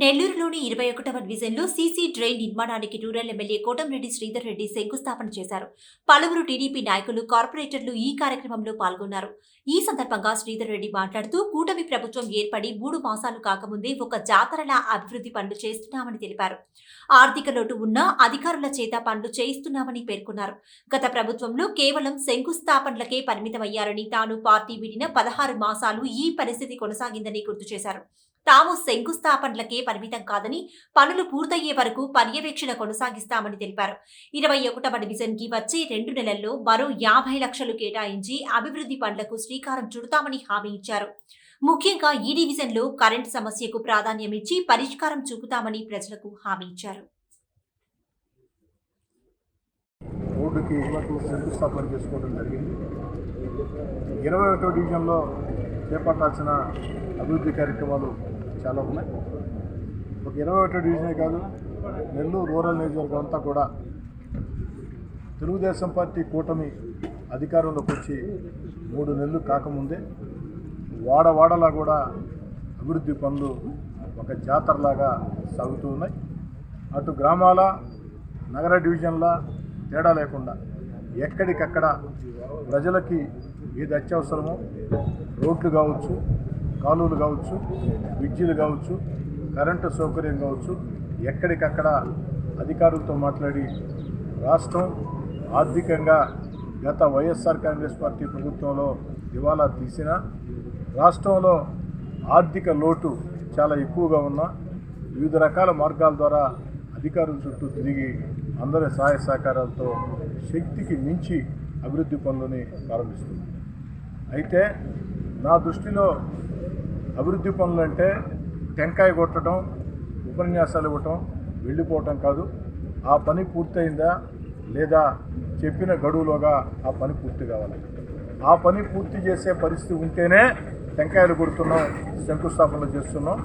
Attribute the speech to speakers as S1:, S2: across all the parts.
S1: నెల్లూరులోని ఇరవై ఒకటవ డివిజన్లో సీసీ డ్రైన్ నిర్మాణానికి రూరల్ ఎమ్మెల్యే కోటంరెడ్డి శ్రీధర్ రెడ్డి శంకుస్థాపన చేశారు. పలువురు టీడీపీ నాయకులు కార్పొరేటర్లు ఈ కార్యక్రమంలో పాల్గొన్నారు. ఈ సందర్భంగా శ్రీధర్ రెడ్డి మాట్లాడుతూ కూటమి ప్రభుత్వం ఏర్పడి మూడు మాసాలు కాకముందే ఒక జాతరల అభివృద్ధి పనులు చేస్తున్నామని తెలిపారు. ఆర్థిక లోటు ఉన్నా అధికారుల చేత పనులు చేయిస్తున్నామని పేర్కొన్నారు. గత ప్రభుత్వంలో కేవలం శంకుస్థాపనలకే పరిమితమయ్యారని తాను పార్టీ వీడిన పదహారు మాసాలు ఈ పరిస్థితి కొనసాగిందని గుర్తు చేశారు. తాము శంకుస్థాపనలకే పరిమితం కాదని పనులు పూర్తయ్యే వరకు పర్యవేక్షణ కొనసాగిస్తామని తెలిపారు. ఇరవై ఒకటవ డివిజన్కి వచ్చే రెండు నెలల్లో మరో యాభై లక్షలు కేటాయించి అభివృద్ధి పనులకు శ్రీకారం చుడతామని హామీ ఇచ్చారు. ముఖ్యంగా ఈ డివిజన్లో కరెంటు సమస్యకు ప్రాధాన్యమిచ్చి పరిష్కారం చూపుతామని ప్రజలకు హామీ ఇచ్చారు.
S2: రోడ్డుకి శంకుస్థాపన చేసుకోవడం జరిగింది. ఇరవై ఒకటో డివిజన్లో చేపట్టాల్సిన అభివృద్ధి కార్యక్రమాలు చాలా ఉన్నాయి. ఒక ఇరవై ఒకటి డివిజనే కాదు నెల్లూరు రూరల్ నియోజకవర్గం అంతా కూడా తెలుగుదేశం పార్టీ కూటమి అధికారంలోకి వచ్చి మూడు నెలలు కాకముందే వాడవాడలా కూడా అభివృద్ధి పనులు ఒక జాతరలాగా సాగుతూ ఉన్నాయి. అటు గ్రామాల నగర డివిజన్ల తేడా లేకుండా ఎక్కడికక్కడ ప్రజలకి ఏది అత్యవసరమో రోడ్లు కావచ్చు కాలువలు కావచ్చు విద్యులు కావచ్చు కరెంటు సౌకర్యం కావచ్చు ఎక్కడికక్కడ అధికారులతో మాట్లాడి రాష్ట్రం ఆర్థికంగా గత వైఎస్ఆర్ కాంగ్రెస్ పార్టీ ప్రభుత్వంలో దివాలా తీసిన రాష్ట్రంలో ఆర్థిక లోటు చాలా ఎక్కువగా ఉన్న వివిధ రకాల మార్గాల ద్వారా అధికారుల చుట్టూ తిరిగి అందరి సహాయ సహకారాలతో శక్తికి మించి అభివృద్ధి పనులని ప్రారంభిస్తుంది అయితే నా దృష్టిలో అభివృద్ధి పనులు అంటే టెంకాయ కొట్టడం ఉపన్యాసాలు ఇవ్వటం వెళ్ళిపోవటం కాదు. ఆ పని పూర్తయిందా లేదా చెప్పిన గడువులోగా ఆ పని పూర్తి కావాలి. ఆ పని పూర్తి చేసే పరిస్థితి ఉంటేనే టెంకాయలు కొడుతున్నాం శంకుస్థాపనలు చేస్తున్నాం.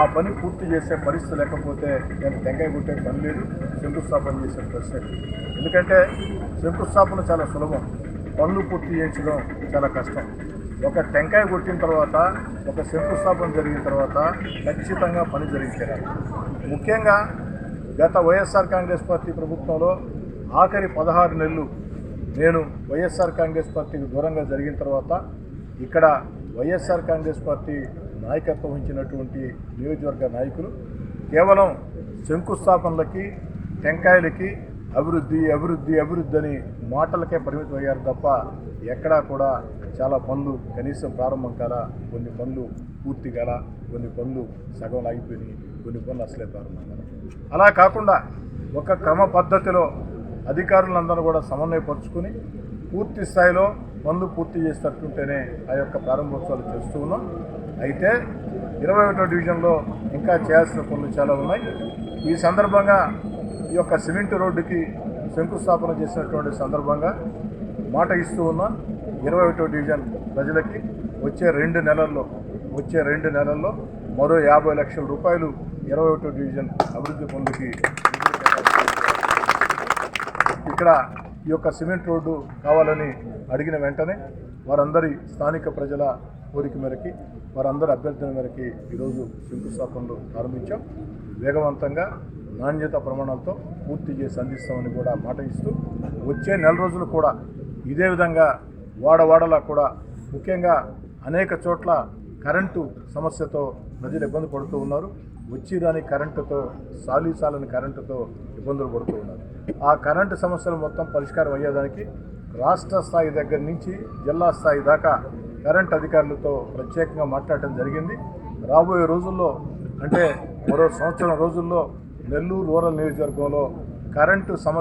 S2: ఆ పని పూర్తి చేసే పరిస్థితి లేకపోతే నేను టెంకాయ కొట్టే పని లేదు శంకుస్థాపన చేసే పరిస్థితి ఎందుకంటే శంకుస్థాపన చాలా సులభం. పనులు పూర్తి చేయించడం చాలా కష్టం. ఒక టెంకాయ కొట్టిన తర్వాత ఒక శంకుస్థాపన జరిగిన తర్వాత ఖచ్చితంగా పని జరిగించారు ముఖ్యంగా గత వైఎస్ఆర్ కాంగ్రెస్ పార్టీ ప్రభుత్వంలో ఆఖరి పదహారు నెలలు నేను వైఎస్ఆర్ కాంగ్రెస్ పార్టీకి దూరంగా జరిగిన తర్వాత ఇక్కడ వైఎస్ఆర్ కాంగ్రెస్ పార్టీ నాయకత్వం వహించినటువంటి నియోజకవర్గ నాయకులు కేవలం శంకుస్థాపనలకి టెంకాయలకి అభివృద్ధి అభివృద్ధి అభివృద్ధి అని మాటలకే పరిమితం అయ్యారు తప్ప ఎక్కడా కూడా చాలా పనులు కనీసం ప్రారంభం కాల కొన్ని పనులు పూర్తి కాల కొన్ని పనులు సగం ఆగిపోయినాయి కొన్ని పనులు అసలే ప్రారంభం కాల. అలా కాకుండా ఒక క్రమ పద్ధతిలో అధికారులందరూ కూడా సమన్వయపరుచుకుని పూర్తి స్థాయిలో పనులు పూర్తి చేసినట్టుంటేనే ఆ యొక్క ప్రారంభోత్సవాలు చేస్తూ ఉన్నాం. అయితే ఇరవై ఒకటో డివిజన్లో ఇంకా చేయాల్సిన పనులు చాలా ఉన్నాయి. ఈ సందర్భంగా ఈ యొక్క సిమెంట్ రోడ్డుకి శంకుస్థాపన చేసినటువంటి సందర్భంగా మాట ఇస్తూ ఉన్నాం. ఇరవై ఒకటో డివిజన్ ప్రజలకి వచ్చే రెండు నెలల్లో వచ్చే రెండు నెలల్లో మరో యాభై లక్షల రూపాయలు ఇరవై ఒకటో డివిజన్ అభివృద్ధి పనులకి ఇక్కడ ఈ యొక్క సిమెంట్ రోడ్డు కావాలని అడిగిన వెంటనే వారందరి స్థానిక ప్రజల కోరిక మేరకి వారందరి అభ్యర్థుల మేరకి ఈరోజు శంకుస్థాపనలు ప్రారంభించాం. వేగవంతంగా నాణ్యత ప్రమాణాలతో పూర్తి చేసి అందిస్తామని కూడా మాట ఇస్తూ వచ్చే నెల రోజులు కూడా ఇదే విధంగా వాడవాడలా కూడా ముఖ్యంగా అనేక చోట్ల కరెంటు సమస్యతో ప్రజలు ఇబ్బంది పడుతూ ఉన్నారు. వచ్చి కరెంటుతో సాలీసాలని కరెంటుతో ఇబ్బందులు పడుతూ ఉన్నారు. ఆ కరెంటు సమస్యలు మొత్తం పరిష్కారం అయ్యేదానికి రాష్ట్ర స్థాయి దగ్గర నుంచి జిల్లా స్థాయి దాకా కరెంట్ అధికారులతో ప్రత్యేకంగా మాట్లాడటం జరిగింది. రాబోయే రోజుల్లో అంటే మరో సంవత్సరం రోజుల్లో నెల్లూరు రూరల్ నియోజకవర్గంలో కరెంటు సమస్య